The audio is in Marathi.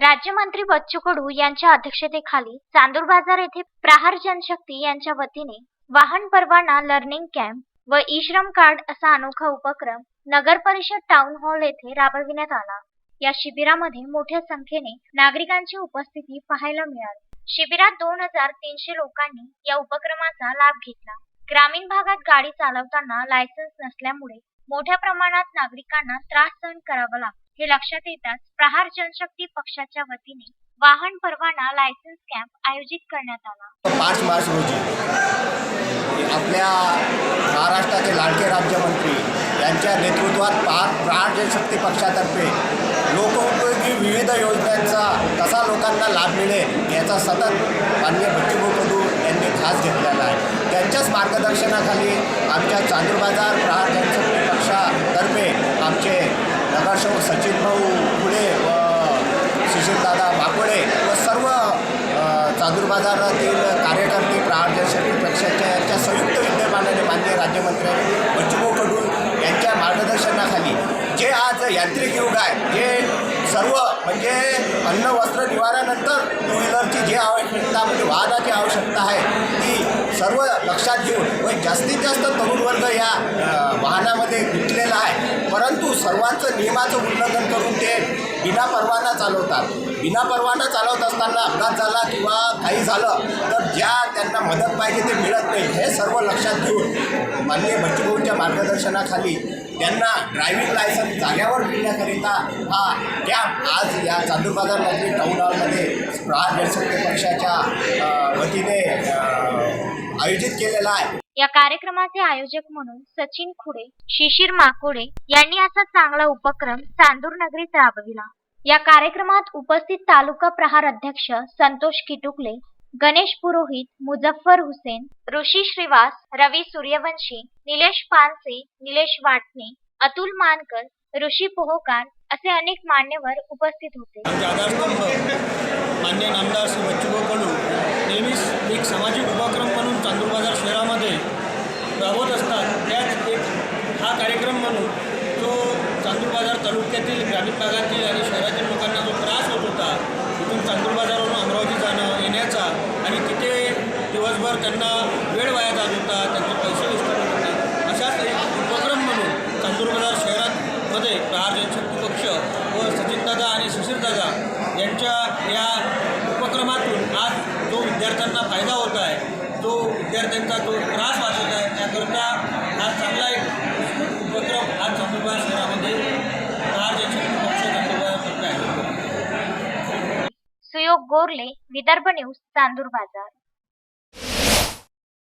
राज्यमंत्री बच्चू कडू यांच्या अध्यक्षतेखाली चांदूर बाजार येथे प्रहार जनशक्ती यांच्या वतीने वाहन परवाना लर्निंग कॅम्प व ई श्रम कार्ड असा अनोखा उपक्रम नगर परिषद टाउन हॉल येथे राबविण्यात आला. या शिबिरामध्ये मोठ्या संख्येने नागरिकांची उपस्थिती पाहायला मिळाली. शिबिरात दोन हजार तीनशे लोकांनी या उपक्रमाचा लाभ घेतला. ग्रामीण भागात गाडी चालवताना लायसन्स नसल्यामुळे मोठ्या प्रमाणात नागरिकांना त्रास सहन करावा लागतो. हे लक्षात येताच प्रहार जनशक्ती पक्षाच्या वतीने वाहन परवाना लायसन्स कॅम्प आयोजित करण्यात आला. पाच मार्च रोजी आपल्या महाराष्ट्राचे लाडके राज्यमंत्री यांच्या नेतृत्वात पाच प्रहार जनशक्ती पक्षातर्फे लोकोपयोगी विविध योजनांचा कसा लोकांना लाभ मिळेल याचा सतत माननीय बच्चूभाऊ कडू यांनी खास घेतलेला आहे. त्यांच्याच मार्गदर्शनाखाली आमच्या चांदूर बाजार प्रहार जनशक्ती पक्षातर्फे आमचे नगरसेवक सचिन भाऊ फुले व सुशीलदादा बाकोडे व सर्व अ, बाजारातील कार्यकर्ते प्रहार पक्षाच्या यांच्या संयुक्त विद्यमानाने माननीय राज्यमंत्री बच्चूभाऊ कडू यांच्या मार्गदर्शनाखाली जे आज यांत्रिक युग आहे जे सर्व म्हणजे अन्न वस्त्र निवारानंतर टू व्हीलरची जी आवश्यकता म्हणजे वाहनाची आवश्यकता आहे ती सर्व लक्षात घेऊन व जास्तीत जास्त तरुण वर्ग या वाहनामध्ये गुंतलेला आहे. परंतु सर्वांचं नियमाचं उल्लंघन करून ते बिना परवाना चालवतात. बिना परवाना चालवत असताना अपघात झाला किंवा काही झालं तर ज्या त्यांना मदत पाहिजे ते मिळत नाही हे सर्व लक्षात घेऊन माननीय बच्चूभाऊंच्या मार्गदर्शनाखाली त्यांना ड्रायव्हिंग लायसन्स जाग्यावर मिळण्याकरिता हा कॅम्प आज या चांदूर बाजारमध्ये नगरी टाऊन हॉलमध्ये प्रहार जनशक्ती पक्षाच्या वतीने आयोजित केलेला आहे. या कार्यक्रमाचे आयोजक म्हणून सचिन खुडे शिशिर माकोडे यांनी असा चांगला उपक्रम चांदूर नगरीत राबविला. या कार्यक्रमात उपस्थित तालुका प्रहार अध्यक्ष संतोष किटुकले गणेश पुरोहित मुझफ्फर हुसेन ऋषी श्रीवास रवी सूर्यवंशी निलेश पानसे निलेश वाटणे अतुल मानकर ऋषी पोहोकार असे अनेक मान्यवर उपस्थित होते. मान्य नामदार श्री बच्चूभाऊ कडू नेहमीच एक सामाजिक उपक्रम म्हणून चांदूर बाजार राबवत असतात. त्याच एक हा कार्यक्रम म्हणून जो चांदूर बाजार तालुक्यातील ग्रामीण भागातील आणि शहरातील लोकांना जो त्रास होत होता तिथून चांदूर बाजारवरून अमरावती जाणं येण्याचा आणि तिथे दिवसभर त्यांना वेळ वाया जात होता त्यांचे पैसे वेस्ट होत होते. अशाच एक उपक्रम म्हणून चांदूर बाजार शहरामध्ये प्रहार जनशक्ती पक्ष व सचिनदादा आणि सुशीलदादा यांच्या या उपक्रमातून आज जो विद्यार्थ्यांना फायदा होत आहे जो विद्यार्थ्यांचा जो त्रास वाचत आहे करता हा चांगला एक उपक्रम हा चांदूरबाजार शहरामध्ये सुयोग गोरले विदर्भ न्यूज चांदूर बाजार.